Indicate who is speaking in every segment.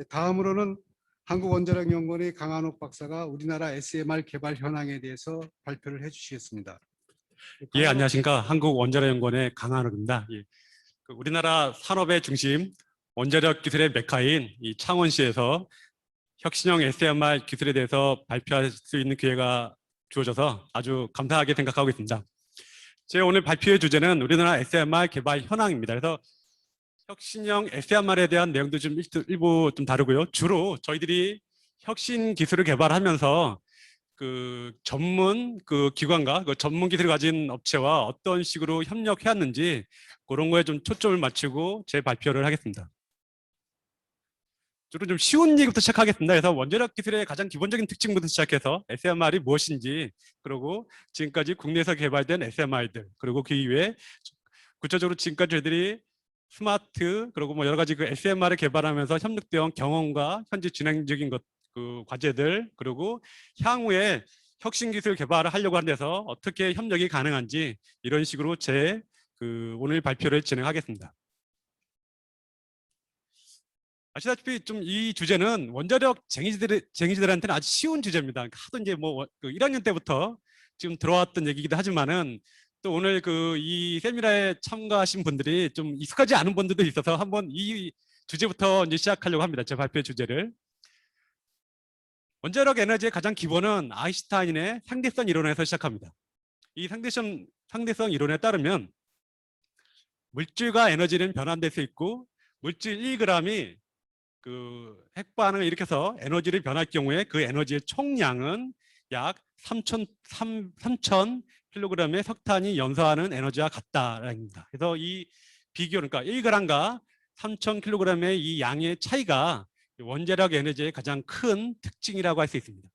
Speaker 1: 네, 다음으로는 한국원자력연구원의 강한옥 박사가 우리나라 SMR 개발 현황에 대해서 발표를 해주시겠습니다.
Speaker 2: 예, 안녕하십니까. 한국원자력연구원의 강한욱입니다. 예. 그 우리나라 산업의 중심, 원자력 기술의 메카인 이 창원시에서 혁신형 SMR 기술에 대해서 발표할 수 있는 기회가 주어져서 아주 감사하게 생각하고 있습니다. 제 오늘 발표의 주제는 우리나라 SMR 개발 현황입니다. 그래서 혁신형 SMR에 대한 내용도 좀 일- 일부 좀 다루고요. 주로 저희들이 혁신 기술을 개발하면서 그 전문 그 기관과 그 전문 기술을 가진 업체와 어떤 식으로 협력해왔는지 그런 거에 좀 초점을 맞추고 제 발표를 하겠습니다. 주로 좀 쉬운 얘기부터 시작하겠습니다. 그래서 원자력 기술의 가장 기본적인 특징부터 시작해서 SMR이 무엇인지 그리고 지금까지 국내에서 개발된 SMR들 그리고 그 이외에 구체적으로 지금까지 저희들이 스마트 그리고 뭐 여러 가지 그 SMR을 개발하면서 협력되어 경험과 현재 진행 중인 것 그 과제들 그리고 향후에 혁신 기술 개발을 하려고 하는 데서 어떻게 협력이 가능한지 이런 식으로 제 그 오늘 발표를 진행하겠습니다. 아시다시피 좀 이 주제는 원자력 쟁이지들 쟁이지들한테는 아주 쉬운 주제입니다. 하도 이제 뭐 1학년 때부터 지금 들어왔던 얘기기도 하지만은 또 오늘 그 이 세미나에 참가하신 분들이 좀 익숙하지 않은 분들도 있어서 한번 이 주제부터 이제 시작하려고 합니다. 제 발표 주제를. 원자력 에너지의 가장 기본은 아인슈타인의 상대성 이론에서 시작합니다. 이 상대성, 상대성 이론에 따르면 물질과 에너지는 변환될 수 있고 물질 1g이 그 핵반응을 일으켜서 에너지를 변할 경우에 그 에너지의 총량은 약 3천 3천 킬로그램의 석탄이 연소하는 에너지와 같다라입니다. 그래서 이 비교 그러니까 1g과 3천 킬로그램의 이 양의 차이가 원자력 에너지의 가장 큰 특징이라고 할 수 있습니다.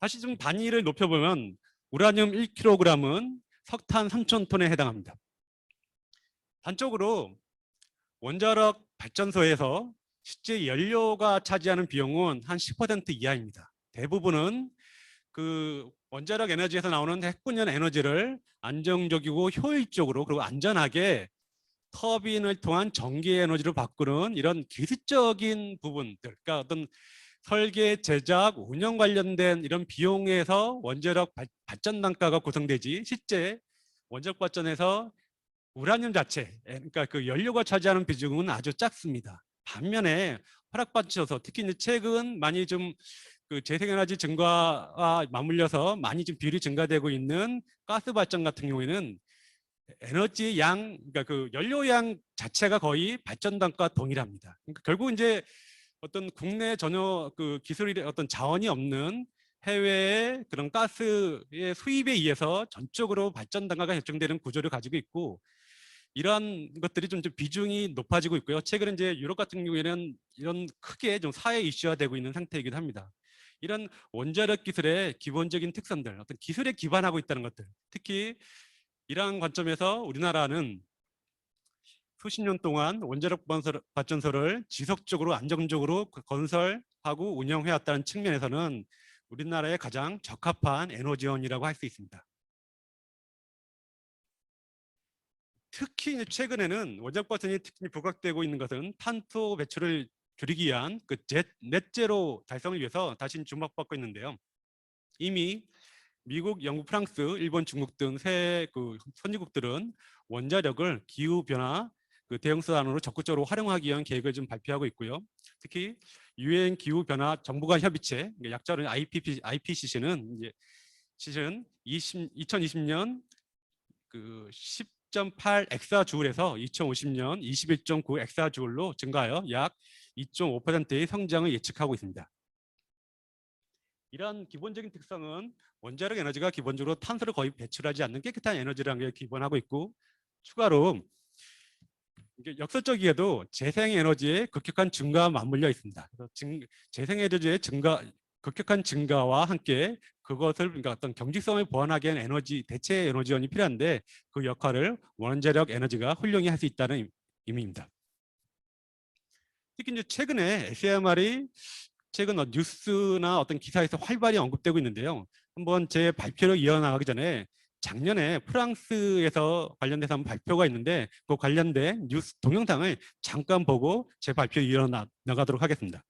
Speaker 2: 다시 좀 단위를 높여보면 우라늄 1kg은 석탄 3,000톤에 해당합니다. 단적으로 원자력 발전소에서 실제 연료가 차지하는 비용은 한 10% 이하입니다. 대부분은 그 원자력 에너지에서 나오는 핵분열 에너지를 안정적이고 효율적으로 그리고 안전하게 터빈을 통한 전기 에너지로 바꾸는 이런 기술적인 부분들, 그러니까 어떤 설계, 제작, 운영 관련된 이런 비용에서 원자력 발- 발전 단가가 구성되지 실제 원자력 발전에서 우라늄 자체, 에, 그러니까 그 연료가 차지하는 비중은 아주 작습니다. 반면에 화력발전소, 특히 이제 최근 많이 좀 그 재생에너지 증가와 맞물려서 많이 좀 비율이 증가되고 있는 가스 발전 같은 경우에는 에너지 양, 그러니까 그 연료 양 자체가 거의 발전 단가 동일합니다. 그러니까 결국 이제 어떤 국내 전혀 그 기술이 어떤 자원이 없는 해외의 그런 가스의 수입에 의해서 전적으로 발전 단가가 결정되는 구조를 가지고 있고 이러한 것들이 좀, 좀 비중이 높아지고 있고요. 최근에 이제 유럽 같은 경우에는 이런 크게 좀 사회 이슈화되고 있는 상태이기도 합니다. 이런 원자력 기술의 기본적인 특성들, 어떤 기술에 기반하고 있다는 것들, 특히 이러한 관점에서 우리나라는 수십 년 동안 원자력 발전소- 발전소를 지속적으로 안정적으로 그 건설하고 운영해왔다는 측면에서는 우리나라의 가장 적합한 에너지원이라고 할 수 있습니다. 특히 최근에는 원자력 발전이 특히 부각되고 있는 것은 탄소 배출을 줄이기 위한 그 제- 넷제로 달성을 위해서 다시 주목받고 있는데요. 이미 미국, 영국, 프랑스, 일본, 중국 등 세 그 선진국들은 원자력을 기후 변화 그 대응 수단으로 적극적으로 활용하기 위한 계획을 좀 발표하고 있고요. 특히 유엔 기후 변화 정부 간 협의체 이게 약자로 IPP, IPCC는 이제 실은 20, 2020년 그 10.8 엑사주울에서 2050년 21.9 엑사주울로 증가하여 약 2.5%의 성장을 예측하고 있습니다. 이러한 기본적인 특성은 원자력 에너지가 기본적으로 탄소를 거의 배출하지 않는 깨끗한 에너지라는 게 기본하고 있고 추가로 이게 역설적이게도 재생 에너지의 급격한 증가와 맞물려 있습니다. 그래서 증, 재생 에너지의 증가 급격한 증가와 함께 그것을 그러니까 어떤 경직성을 보완하기 위한 에너지 대체 에너지원이 필요한데 그 역할을 원자력 에너지가 훌륭히 할 수 있다는 의- 의미입니다. 특히 이제 최근에 SMR이 최근 어, 뉴스나 어떤 기사에서 활발히 언급되고 있는데요. 한번 제 발표를 이어나가기 전에 작년에 프랑스에서 관련돼서 한번 발표가 있는데 그 관련된 뉴스 동영상을 잠깐 보고 제 발표 이어나 나가도록 하겠습니다.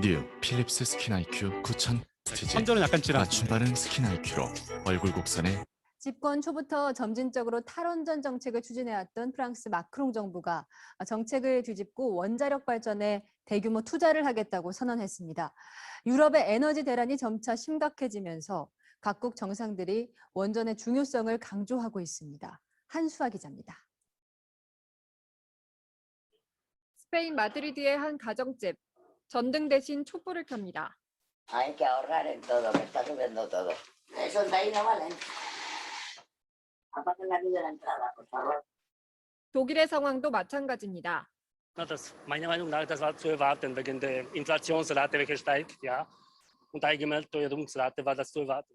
Speaker 3: 뉴 필립스 스킨 IQ 9000 스티지
Speaker 2: 선전은 약간 지나.
Speaker 3: 맞춤 바른 스킨 IQ로 얼굴 곡선에
Speaker 4: 집권 초부터 점진적으로 탈원전 정책을 추진해왔던 프랑스 마크롱 정부가 정책을 뒤집고 원자력 발전에 대규모 투자를 하겠다고 선언했습니다. 유럽의 에너지 대란이 점차 심각해지면서 각국 정상들이 원전의 중요성을 강조하고 있습니다. 한수아 기자입니다.
Speaker 5: 스페인 마드리드의 한 가정집 전등 대신 촛불을 켭니다.
Speaker 6: Hay que ahorrar en todo, que está subiendo todo. Esos de ahí no valen. Apaguen la luz de la entrada, por favor.
Speaker 5: 독일의 상황도 마찬가지입니다.
Speaker 7: Na, das, meiner Meinung nach, das war zu erwarten, wegen der Inflationsrate, welche steigt, ja. Und der allgemeinen Teuerungsrate war das zu erwarten.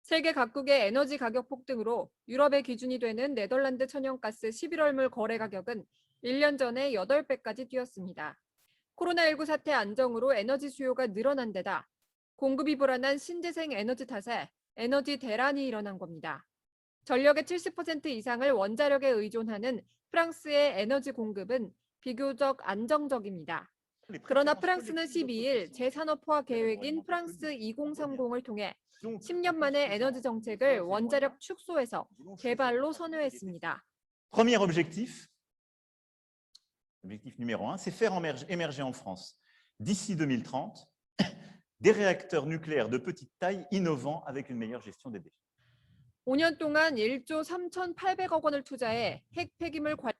Speaker 5: 세계 각국의 에너지 가격 폭등으로 유럽의 기준이 되는 네덜란드 천연가스 11월물 거래 가격은 1년 전에 8배까지 뛰었습니다. 코로나19 사태 안정으로 에너지 수요가 늘어난 데다 공급이 불안한 신재생 에너지 탓에 에너지 대란이 일어난 겁니다. 전력의 70% 이상을 원자력에 의존하는 프랑스의 에너지 공급은 비교적 안정적입니다. 그러나 프랑스는 12일 재산업화 계획인 프랑스 2030을 통해 10년 만에 에너지 정책을 원자력 축소해서 개발로 선회했습니다.
Speaker 8: Premier objectif, objectif numéro un, c'est faire émerger, émerger en France, d'ici 2030, des réacteurs nucléaires de petite taille innovants avec une meilleure gestion des déchets.
Speaker 5: 5년 동안 1조 3,800억 원을 투자해 핵 폐기물 관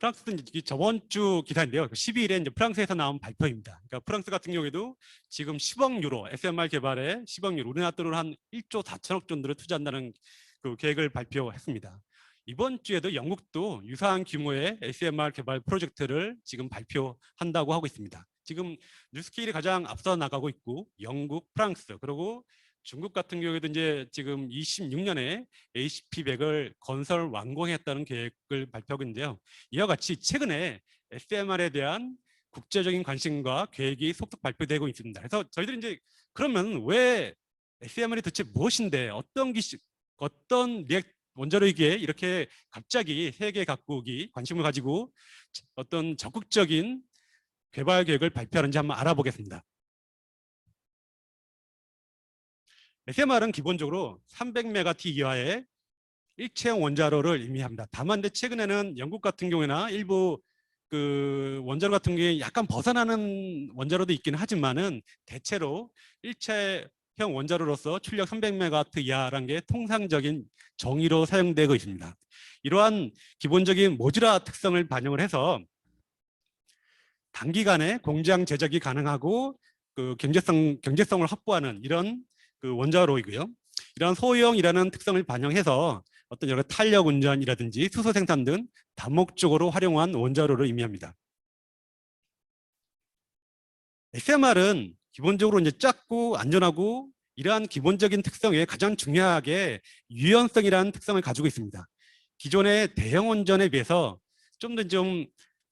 Speaker 2: 프랑스는 저번 주 기사인데요. 12일에 이제 프랑스에서 나온 발표입니다. 그러니까 프랑스 같은 경우에도 지금 10억 유로 SMR 개발에 10억 유로 우리나라 돈으로 한 1조 4천억 정도를 투자한다는 그 계획을 발표했습니다. 이번 주에도 영국도 유사한 규모의 SMR 개발 프로젝트를 지금 발표한다고 하고 있습니다. 지금 뉴스케일이 가장 앞서 나가고 있고 영국, 프랑스 그리고 중국 같은 경우에도 이제 지금 26년에 HP100을 건설 완공했다는 계획을 발표하고 있는데요. 이와 같이 최근에 SMR에 대한 국제적인 관심과 계획이 속속 발표되고 있습니다. 그래서 저희들이 이제 그러면 왜 SMR이 도대체 무엇인데 어떤 기시 어떤 리액 원자로이기에 이렇게 갑자기 세계 각국이 관심을 가지고 어떤 적극적인 개발 계획을 발표하는지 한번 알아보겠습니다. SMR은 기본적으로 300메가T 이하의 일체형 원자로를 의미합니다. 다만 최근에는 영국 같은 경우에나 일부 그 원자로 같은 경우에 약간 벗어나는 원자로도 있기는 하지만은 대체로 일체형 원자로로서 출력 300메가와트 이하라는 게 통상적인 정의로 사용되고 있습니다. 이러한 기본적인 모듈화 특성을 반영을 해서 단기간에 공장 제작이 가능하고 그 경제성 경제성을 확보하는 이런 그 원자로이고요. 이러한 소형이라는 특성을 반영해서 어떤 여러 탄력 운전이라든지 수소 생산 등 다목적으로 활용한 원자로를 의미합니다. SMR은 기본적으로 이제 작고 안전하고 이러한 기본적인 특성에 가장 중요하게 유연성이라는 특성을 가지고 있습니다. 기존의 대형 원전에 비해서 좀 더좀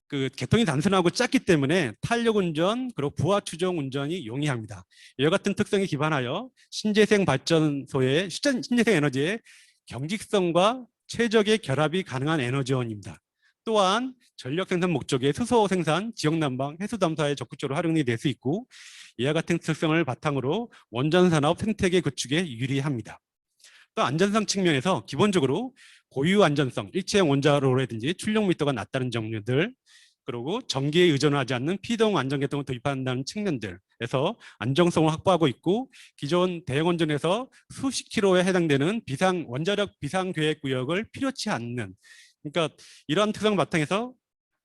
Speaker 2: 그 개통이 단순하고 작기 때문에 탄력 운전 그리고 부하 추정 운전이 용이합니다. 이와 같은 특성에 기반하여 신재생 발전소의 신재- 신재생 에너지의 경직성과 최적의 결합이 가능한 에너지원입니다. 또한 전력 생산 목적의 수소 생산, 지역 난방, 해수 담사에 적극적으로 활용이 될 수 있고 이와 같은 특성을 바탕으로 원전 산업 생태계 구축에 유리합니다. 또 안전성 측면에서 기본적으로 고유 안전성, 일체형 원자로라든지 출력密도가 낮다는 점들 그리고 전기에 의존하지 않는 피동 안전계통을 도입한다는 측면들에서 안정성을 확보하고 있고 기존 대형 원전에서 수십 킬로에 해당되는 비상 원자력 비상 계획 구역을 필요치 않는 그러니까 이러한 특성 바탕에서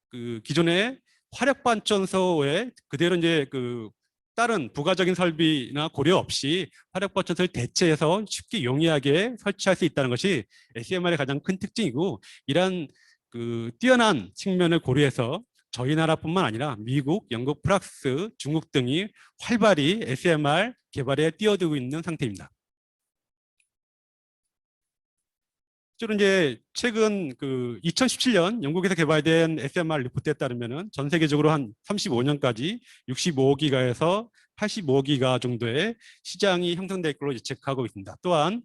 Speaker 2: 그 기존의 화력 발전소에 그대로 이제 그 다른 부가적인 설비나 고려 없이 화력 발전소를 대체해서 쉽게 용이하게 설치할 수 있다는 것이 SMR의 가장 큰 특징이고 이러한 그 뛰어난 측면을 고려해서 저희 나라뿐만 아니라 미국, 영국, 프랑스, 중국 등이 활발히 SMR 개발에 뛰어들고 있는 상태입니다. 실제로 이제 최근 그 2017년 영국에서 개발된 SMR 리포트에 따르면은 전 세계적으로 한 35년까지 65기가에서 85기가 정도의 시장이 형성될 걸로 예측하고 있습니다. 또한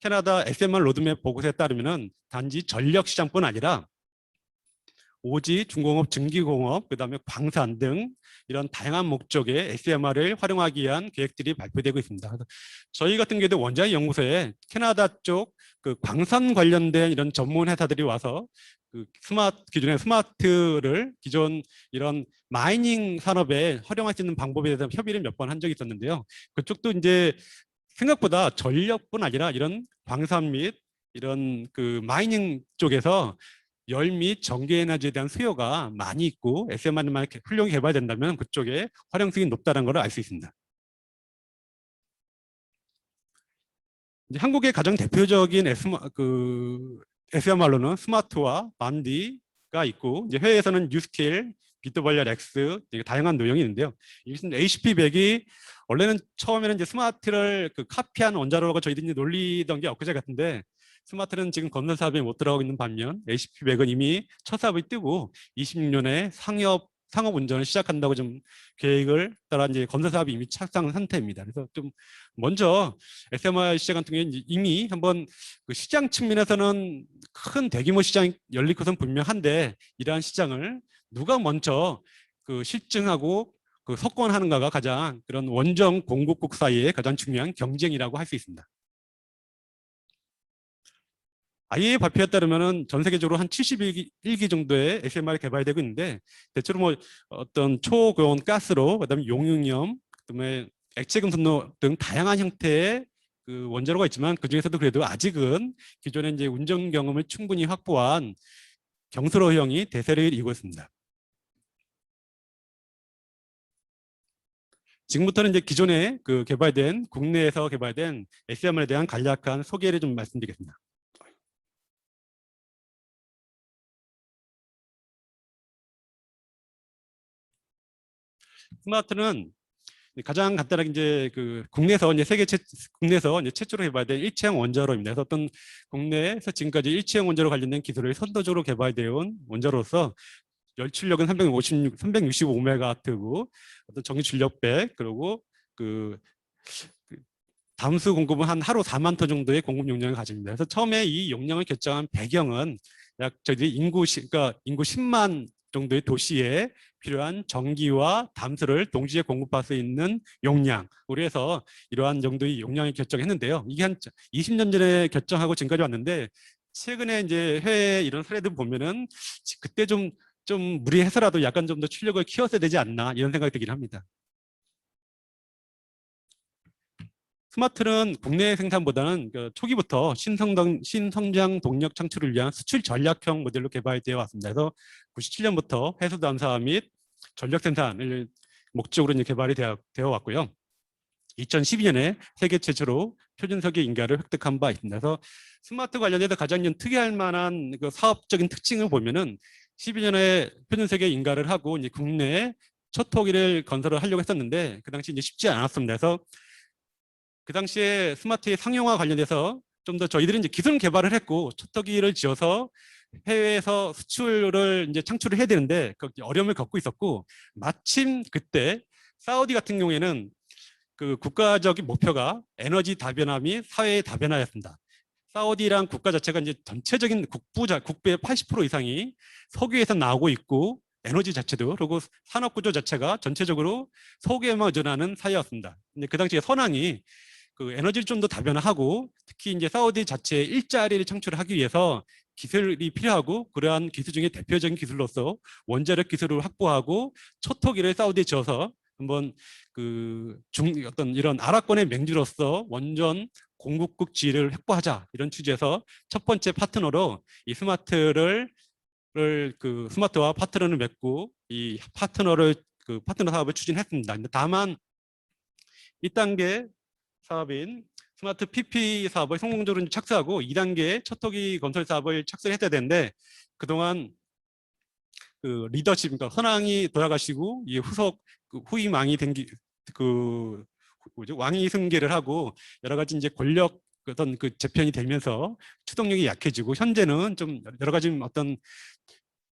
Speaker 2: 캐나다 SMR 로드맵 보고서에 따르면은 단지 전력 시장뿐 아니라 오지, 중공업, 증기공업, 그다음에 광산 등 이런 다양한 목적의 SMR을 활용하기 위한 계획들이 발표되고 있습니다. 저희 같은 경우도 원자력 연구소에 캐나다 쪽 그 광산 관련된 이런 전문 회사들이 와서 그 스마트 기존의 스마트를 기존 이런 마이닝 산업에 활용할 수 있는 방법에 대해서 협의를 몇 번 한 적이 있었는데요. 그쪽도 이제 생각보다 전력뿐 아니라 이런 광산 및 이런 그 마이닝 쪽에서 열 및 전기 에너지에 대한 수요가 많이 있고 SMR만 훌륭히 개발된다면 그쪽에 활용성이 높다는 걸 알 수 있습니다. 한국의 가장 대표적인 SM, 그 SMR로는 스마트와 만디가 있고 이제 해외에서는 렉스 되게 다양한 노형이 있는데요. 이것은 HP100이 원래는 처음에는 이제 스마트를 그 카피한 원자로가 저희들이 놀리던 게 엊그제 같은데 스마트는 지금 건설 사업에 못 들어가고 있는 반면 HP100은 이미 첫 사업이 뜨고 26년에 상업 상업 운전을 시작한다고 좀 계획을 따라 이제 건설 사업이 이미 착상 상태입니다. 그래서 좀 먼저 SMR 시장 같은 이제 이미 한번 그 시장 측면에서는 큰 대규모 시장이 열릴 것은 분명한데 이러한 시장을 누가 먼저 그 실증하고 그 석권하는가가 가장 그런 원정 공급국 사이의 가장 중요한 경쟁이라고 할 수 있습니다. IEA 발표에 따르면은 전 세계적으로 한 71기 정도의 SMR이 개발되고 있는데 대체로 뭐 어떤 초고온 가스로 그다음에 용융염 그다음에 액체 금속로 등 다양한 형태의 그 원자로가 있지만 그 중에서도 그래도 아직은 기존에 이제 운전 경험을 충분히 확보한 경수로형이 대세를 이루고 있습니다. 지금부터는 이제 기존에 그 개발된 국내에서 개발된 SMR에 대한 간략한 소개를 좀 말씀드리겠습니다. 스마트는 가장 간단하게 이제 그 국내에서 이제 세계 최 국내에서 이제 최초로 개발된 일체형 원자로입니다. 그래서 어떤 국내에서 지금까지 일체형 원자로 관련된 기술을 선도적으로 개발되어 온 원자로서 열출력은 356 365메가와트고 어떤 전기 출력 100 그리고 그, 그 담수 공급은 한 하루 4만 톤 정도의 공급 용량을 가집니다. 그래서 처음에 이 용량을 결정한 배경은 약 저희 인구 시, 그러니까 인구 10만 정도의 도시에 필요한 전기와 담수를 동시에 공급할 수 있는 용량. 우리 해서 이러한 정도의 용량을 결정했는데요. 이게 한 20년 전에 결정하고 지금까지 왔는데 최근에 이제 해외 이런 사례들 보면은 그때 좀 좀 무리해서라도 약간 좀 더 출력을 키웠어야 되지 않나 이런 생각이 들긴 합니다. 스마트는 국내 생산보다는 그 초기부터 신성장, 신성장 동력 창출을 위한 수출 전략형 모델로 개발되어 왔습니다. 그래서 97년부터 해수 담사 및 전력 생산을 목적으로 개발이 되어, 되어 왔고요. 2012년에 세계 최초로 표준석의 인가를 획득한 바 있습니다. 그래서 스마트 관련해서 가장 좀 특이할 만한 그 사업적인 특징을 보면은 12년에 표준세계 인가를 하고 이제 국내에 첫 토기를 건설을 하려고 했었는데 그 당시 이제 쉽지 않았습니다. 그래서 그 당시에 스마트의 상용화 관련돼서 좀 더 저희들이 이제 기술 개발을 했고 초토기를 지어서 해외에서 수출을 이제 창출을 해야 되는데 그 어려움을 겪고 있었고 마침 그때 사우디 같은 경우에는 그 국가적인 목표가 에너지 다변화 및 사회의 다변화였습니다. 사우디랑 국가 자체가 이제 전체적인 국부자 국부의 80% 이상이 석유에서 나오고 있고 에너지 자체도 그리고 산업 구조 자체가 전체적으로 석유에만 의존하는 사회였습니다. 근데 그 당시에 선왕이 그 에너지를 좀 더 다변화하고 특히 이제 사우디 자체의 일자리를 창출하기 위해서 기술이 필요하고 그러한 기술 중에 대표적인 기술로서 원자력 기술을 확보하고 초토기를 사우디에 지어서 한번 그 중 어떤 이런 아랍권의 맹주로서 원전 공급국 지위를 확보하자 이런 취지에서 첫 번째 파트너로 이 스마트를 그 스마트와 파트너를 맺고 이 파트너를 그 파트너 사업을 추진했습니다. 다만 1단계 사업인 스마트 PP 사업을 성공적으로 착수하고 2단계 첫토기 건설 사업을 착수했어야 되는데 그동안 그 리더십, 그러니까 선왕이 돌아가시고 이 후속 그 후임 왕이 된기 그 뭐죠 왕위 승계를 하고 여러 가지 이제 권력 어떤 그 재편이 되면서 추동력이 약해지고 현재는 좀 여러 가지 어떤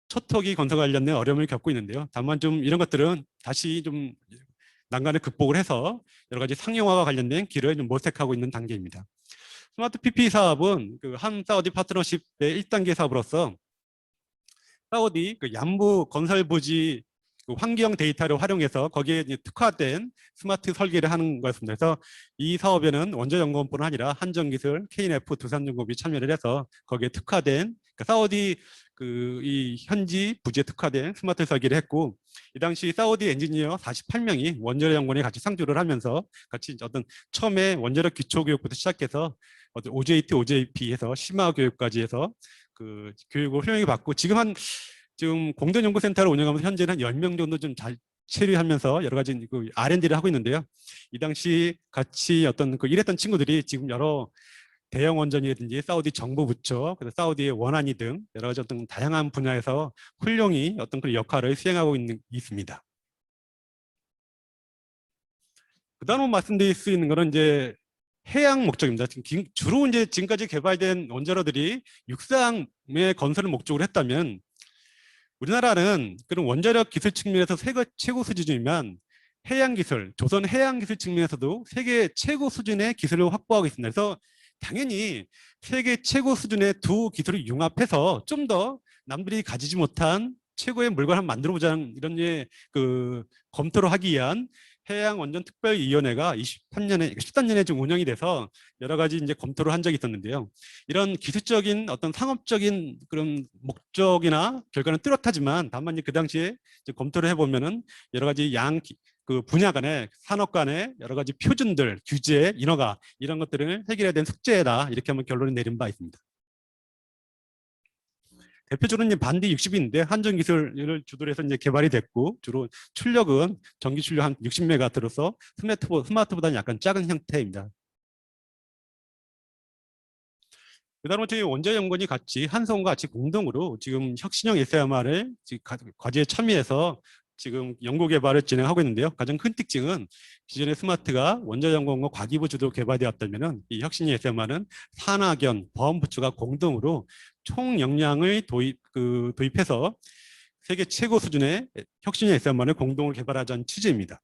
Speaker 2: 초토기 건설 관련된 어려움을 겪고 있는데요. 다만 좀 이런 것들은 다시 좀 난간을 극복을 해서 여러 가지 상용화와 관련된 길을 좀 모색하고 있는 단계입니다. 스마트 PP 사업은 그 한 사우디 파트너십의 1단계 사업으로서 사우디 그 양부 건설 부지 그 환경 데이터를 활용해서 거기에 특화된 스마트 설계를 하는 것입니다. 그래서 이 사업에는 원자연구원뿐 아니라 한전기술, KNF, 두산중공업이 참여를 해서 거기에 특화된 그 사우디 그 이 현지 부지에 특화된 스마트 설계를 했고 이 당시 사우디 엔지니어 48명이 원자력 연구원에 같이 상주를 하면서 같이 어떤 처음에 원자력 기초 교육부터 시작해서 어떤 OJT, OJP 해서 심화 교육까지 해서 그 교육을 훌륭하게 받고 지금 한 지금 공동연구센터를 운영하면서 현재는 한 10명 정도 좀 잘 체류하면서 여러 가지 그 R&D를 하고 있는데요. 이 당시 같이 어떤 그 일했던 친구들이 지금 여러 대형 원전이라든지 사우디 정부 부처, 그래서 사우디의 원안이 등 여러 가지 어떤 다양한 분야에서 훌륭히 어떤 그런 역할을 수행하고 있는 있습니다. 그 다음 말씀드릴 수 있는 거는 이제 해양 목적입니다. 지금 기- 주로 이제 지금까지 개발된 원자로들이 육상의 건설을 목적으로 했다면 우리나라는 그런 원자력 기술 측면에서 세계 최고 수준이면 해양 기술, 조선 해양 기술 측면에서도 세계 최고 수준의 기술을 확보하고 있습니다. 그래서 당연히 세계 최고 수준의 두 기술을 융합해서 좀 더 남들이 가지지 못한 최고의 물건을 한번 만들어 보자는 이런 예, 그 검토를 하기 위한 해양 원전 특별위원회가 23년에 13년에 좀 운영이 돼서 여러 가지 이제 검토를 한 적이 있었는데요. 이런 기술적인 어떤 상업적인 그런 목적이나 결과는 뚜렷하지만 다만 그 당시에 검토를 해보면은 여러 가지 양 그 분야 간의 산업 간의 여러 가지 표준들, 규제, 인허가 이런 것들을 해결해야 되는 숙제다 이렇게 한번 결론을 내린 바 있습니다. 대표적으로 이제 반디 60인데 한전 기술을 주도로 해서 이제 개발이 됐고 주로 출력은 전기 출력 한 60메가와트로서 스마트보 스마트보다는 약간 작은 형태입니다. 그다음에 저희 원자연구원이 같이 한성과 같이 공동으로 지금 혁신형 SMR을 과제에 참여해서 지금 연구 개발을 진행하고 있는데요. 가장 큰 특징은 기존의 스마트가 원자연구원과 과기부 주도 개발되었다면은 이 혁신형 SMR은 산하견, 보안부처가 공동으로 총 역량을 도입 그 도입해서 세계 최고 수준의 혁신형 SMR을 공동으로 개발하자는 취지입니다.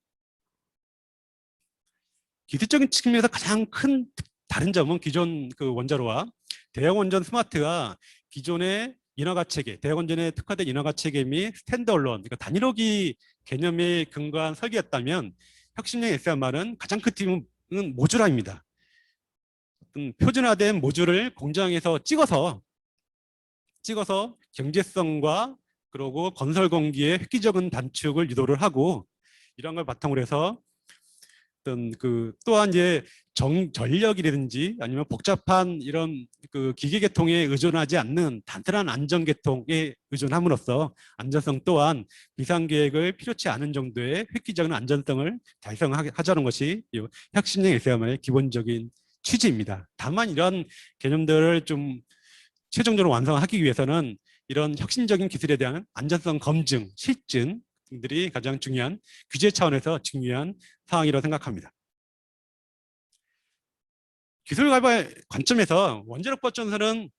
Speaker 2: 기술적인 측면에서 가장 큰 다른 점은 기존 그 원자로와 대형 원전 스마트가 기존의 인허가 체계, 대형 원전에 특화된 인허가 체계 및 스탠드얼론, 그러니까 단일호기 개념에 근거한 설계였다면 혁신형 SMR은 가장 큰 팀은 모듈화입니다. 어떤 표준화된 모듈을 공장에서 찍어서 찍어서 경제성과 그리고 건설 공기의 획기적인 단축을 유도를 하고 이런 걸 바탕으로 해서 어떤 그 또한 이제 정 전력이라든지 아니면 복잡한 이런 그 기계 계통에 의존하지 않는 단단한 안전 계통에 의존함으로써 안전성 또한 비상 계획을 필요치 않은 정도의 획기적인 안전성을 달성하자는 것이 이 혁신형 SMR의 기본적인 취지입니다. 다만 이런 개념들을 좀 최종적으로 완성하기 위해서는 이런 혁신적인 기술에 대한 안전성 검증, 실증 등 들이 가장 중요한 규제 차원에서 중요한 사항이라고 생각합니다. 기술 개발 관점에서 원자력 발전소는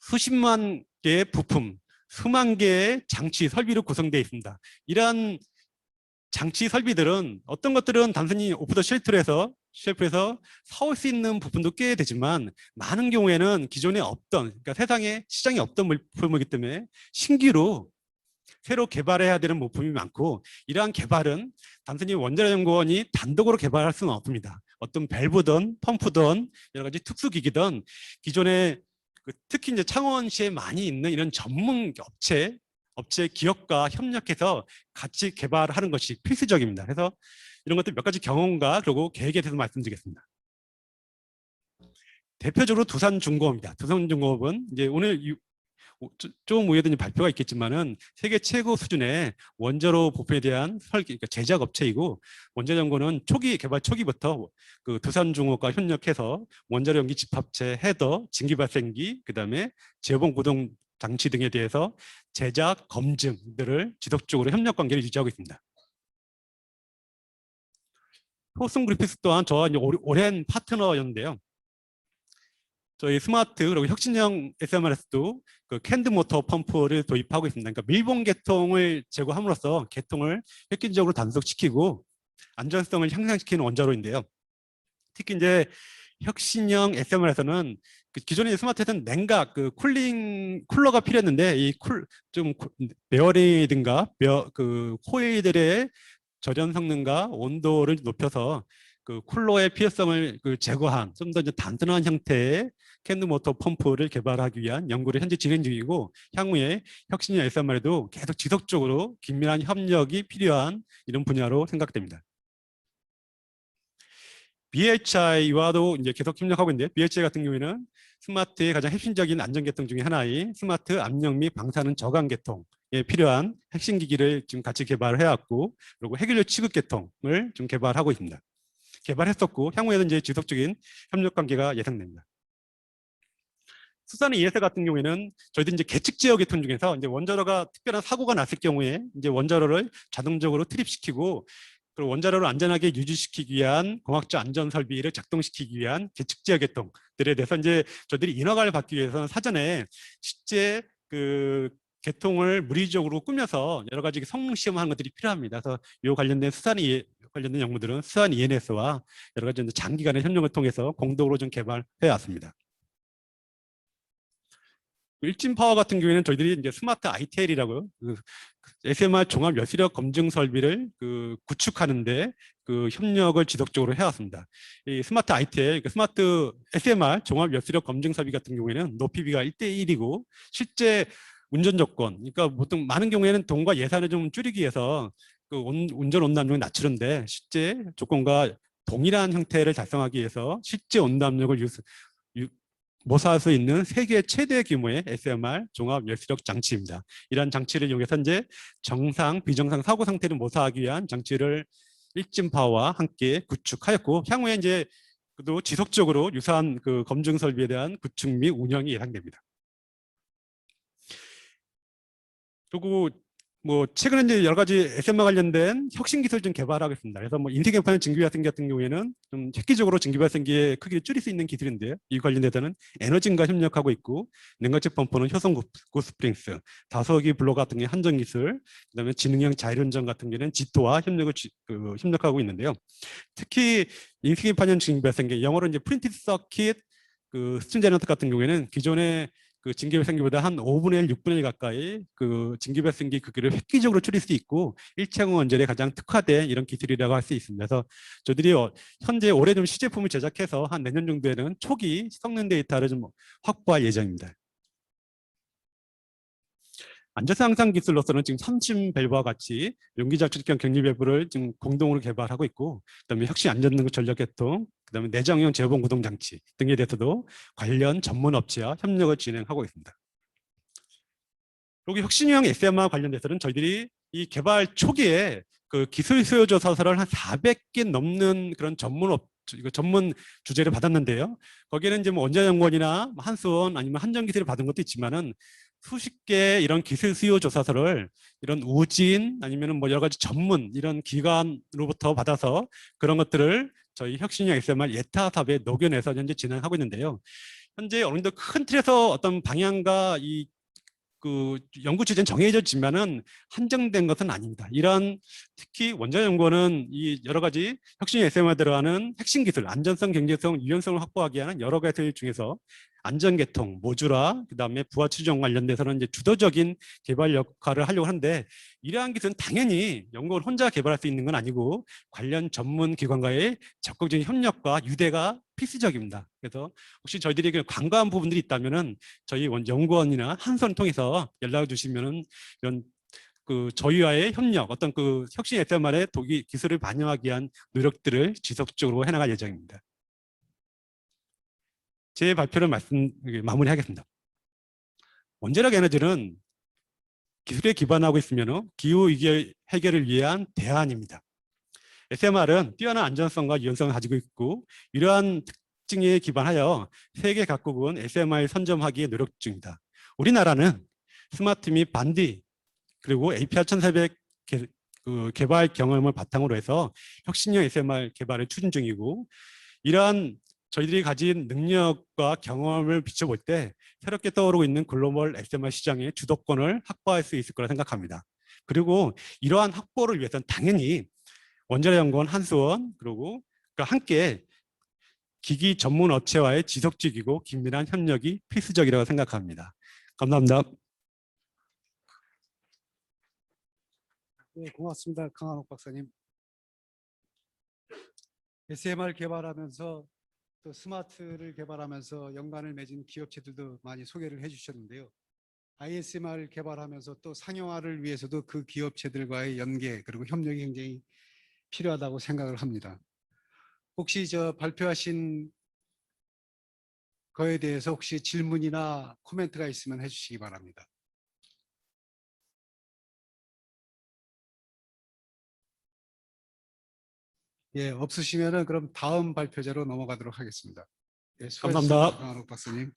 Speaker 2: 수십만 개의 부품, 수만 개의 장치 설비로 구성되어 있습니다. 이러한 장치 설비들은 어떤 것들은 단순히 오프 더 쉘터에서 쉘프에서 사올 수 있는 부분도 꽤 되지만 많은 경우에는 기존에 없던 그러니까 세상에 시장에 없던 물품이기 때문에 신규로 새로 개발해야 되는 부품이 많고 이러한 개발은 단순히 원자력 연구원이 단독으로 개발할 수는 없습니다. 어떤 밸브든 펌프든 여러 가지 특수기기든 기존에 그 특히 이제 창원시에 많이 있는 이런 전문 업체 업체 기업과 협력해서 같이 개발하는 것이 필수적입니다. 그래서 이런 것들 몇 가지 경험과 그리고 계획에 대해서 말씀드리겠습니다. 대표적으로 두산중공업입니다. 두산중공업은 이제 오늘 조- 조금 이제 발표가 있겠지만은 세계 최고 수준의 원자로 부품에 대한 설계, 그러니까 제작 업체이고 원자연구는 초기 개발 초기부터 그 두산중공업과 협력해서 원자로 연기 집합체 헤더, 진기발생기, 그다음에 제봉 구동 장치 등에 대해서 제작 검증들을 지속적으로 협력 관계를 유지하고 있습니다. 호슨 그리피스 또한 저와 오랜 파트너였는데요. 저희 스마트 그리고 혁신형 SMRS도 그 캔드 모터 펌프를 도입하고 있습니다. 그러니까 밀봉 계통을 제거함으로써 계통을 획기적으로 단속시키고 안전성을 향상시키는 원자로인데요. 특히 이제 혁신형 SMR에서는 그 기존의 스마트에서는 냉각, 그 쿨링 쿨러가 필요했는데 이 쿨 좀 베어링이든가 베어, 그 코일들의 절연 성능과 온도를 높여서 그 쿨러의 피해성을 그 제거한 좀더 단단한 형태의 캔드 모터 펌프를 개발하기 위한 연구를 현재 진행 중이고 향후에 혁신형 SMR에도 계속 지속적으로 긴밀한 협력이 필요한 이런 분야로 생각됩니다. BHI와도 이제 계속 협력하고 있는데 BHI 같은 경우에는 스마트의 가장 핵심적인 안전계통 중에 하나인 스마트 압력 및 방사능 저감 계통 에 필요한 핵심 기기를 지금 같이 개발을 해왔고 그리고 해결료 취급 계통을 좀 개발하고 있습니다. 개발했었고 향후에도 이제 지속적인 협력 관계가 예상됩니다. 수산의 ES 같은 경우에는 저희들 이제 계측 지역 계통 중에서 이제 원자로가 특별한 사고가 났을 경우에 이제 원자로를 자동적으로 트립시키고 그리고 원자로를 안전하게 유지시키기 위한 공학적 안전 설비를 작동시키기 위한 계측 지역 계통들에 대해서 이제 저희들이 인허가를 받기 위해서는 사전에 실제 그 계통을 물리적으로 꾸며서 여러 가지 성능 시험하는 것들이 필요합니다. 그래서 이 관련된 수산 이 관련된 연구들은 수산 ENS와 여러 가지 장기간의 협력을 통해서 공동으로 좀 개발해 왔습니다. 일진 파워 같은 경우에는 저희들이 이제 스마트 ITL이라고요. 그 SMR 종합 여시력 검증 설비를 그 구축하는데 그 협력을 지속적으로 해왔습니다. 이 스마트 ITL, 그 스마트 SMR 종합 여시력 검증 설비 같은 경우에는 높이비가 1대1이고 실제 운전 조건, 그러니까 보통 많은 경우에는 돈과 예산을 좀 줄이기 위해서 그 온- 운전 온담력을 낮추는데 실제 조건과 동일한 형태를 달성하기 위해서 실제 온담력을 유수, 유, 모사할 수 있는 세계 최대 규모의 SMR 종합 열수력 장치입니다. 이러한 장치를 이용해서 현재 정상, 비정상 사고 상태를 모사하기 위한 장치를 일진파와 함께 구축하였고 향후에 이제 또 지속적으로 유사한 그 검증 설비에 대한 구축 및 운영이 예상됩니다. 그리고 뭐 최근에 이제 여러 가지 SMR 관련된 혁신 기술 좀 개발하고 있습니다. 그래서 뭐 인쇄 개판 증기 발생기 같은 경우에는 좀 획기적으로 증기 발생기의 크기를 줄일 수 있는 기술인데요. 이 관련돼서는 에너진과 협력하고 있고 냉각제 펌프는 효성 고- 고스프링스, 다소기 블록 같은 게 한전 기술, 그다음에 지능형 자율운전 같은 경우는 지토와 협력을 지- 그 협력하고 있는데요. 특히 인쇄 개판형 증기 발생기 영어로 이제 프린티드 서킷 그 스팀 제너터 같은 경우에는 기존의 그 증기 발생기보다 한 5분의 1, 6분의 1 가까이 그 증기 발생기 크기를 획기적으로 줄일 수 있고 일체형 원전에 가장 특화된 이런 기술이라고 할 수 있습니다. 그래서 저희들이 어, 현재 올해 좀 시제품을 제작해서 한 내년 정도에는 초기 성능 데이터를 좀 확보할 예정입니다. 안전성 향상 기술로서는 지금 삼심 밸브와 같이 용기자축형 격리 밸브를 지금 공동으로 개발하고 있고 그다음에 혁신 안전능력 전력 개통 그다음에 내장형 제어봉 구동 장치 등에 대해서도 관련 전문 업체와 협력을 진행하고 있습니다. 그리고 혁신형 SMR 관련돼서는 저희들이 이 개발 초기에 그 기술 수요 조사서를 한 400개 넘는 그런 전문 업 이거 전문 주제를 받았는데요. 거기에는 이제 뭐 원자연구원이나 한수원 아니면 한전기술을 받은 것도 있지만은 수십 개 이런 기술 수요 조사서를 이런 우진 아니면은 뭐 여러 가지 전문 이런 기관으로부터 받아서 그런 것들을 저희 혁신형 SMR 예타 사업에 녹여내서 현재 진행하고 있는데요. 현재 어느 정도 큰 틀에서 어떤 방향과 이 그 연구 주제는 정해졌지만은 한정된 것은 아닙니다. 이런 특히 원자 연구원은 이 여러 가지 혁신 SMR 들어가는 핵심 기술, 안전성, 경제성, 유연성을 확보하기 위한 여러 가지 중에서 안전계통, 모듈화, 그다음에 부하 추정 관련돼서는 이제 주도적인 개발 역할을 하려고 하는데 이러한 기술은 당연히 연구원 혼자 개발할 수 있는 건 아니고 관련 전문 기관과의 적극적인 협력과 유대가 필수적입니다. 그래서 혹시 저희들이 관과한 부분들이 있다면은 저희 원 연구원이나 한선 통해서 연락을 주시면은 이런 그 저희와의 협력, 어떤 그 혁신 SMR의 독이 기술을 반영하기 위한 노력들을 지속적으로 해나갈 예정입니다. 제 발표를 말씀 마무리하겠습니다. 원자력 에너지는 기술에 기반하고 있으면 기후 위기 해결을 위한 대안입니다. SMR은 뛰어난 안전성과 유연성을 가지고 있고 이러한 특징에 기반하여 세계 각국은 SMR 선점하기에 노력 중입니다. 우리나라는 스마트 및 반디 그리고 APR 1400 개, 그 개발 경험을 바탕으로 해서 혁신형 SMR 개발을 추진 중이고 이러한 저희들이 가진 능력과 경험을 비춰볼 때 새롭게 떠오르고 있는 글로벌 SMR 시장의 주도권을 확보할 수 있을 거라 생각합니다. 그리고 이러한 확보를 위해서는 당연히 원자력연구원 한수원 그리고 그러니까 함께 기기 전문 업체와의 지속적이고 긴밀한 협력이 필수적이라고 생각합니다. 감사합니다.
Speaker 1: 네, 고맙습니다. 강한옥 박사님. SMR 개발하면서 또 스마트를 개발하면서 연관을 맺은 기업체들도 많이 소개를 해주셨는데요. ISMR 개발하면서 또 상용화를 위해서도 그 기업체들과의 연계 그리고 협력이 굉장히 필요하다고 생각을 합니다. 혹시 저 발표하신 거에 대해서 혹시 질문이나 코멘트가 있으면 해주시기 바랍니다. 예, 없으시면은 그럼 다음 발표자로 넘어가도록 하겠습니다. 예, 수고하셨습니다.
Speaker 2: 감사합니다.
Speaker 1: 강한옥 박사님.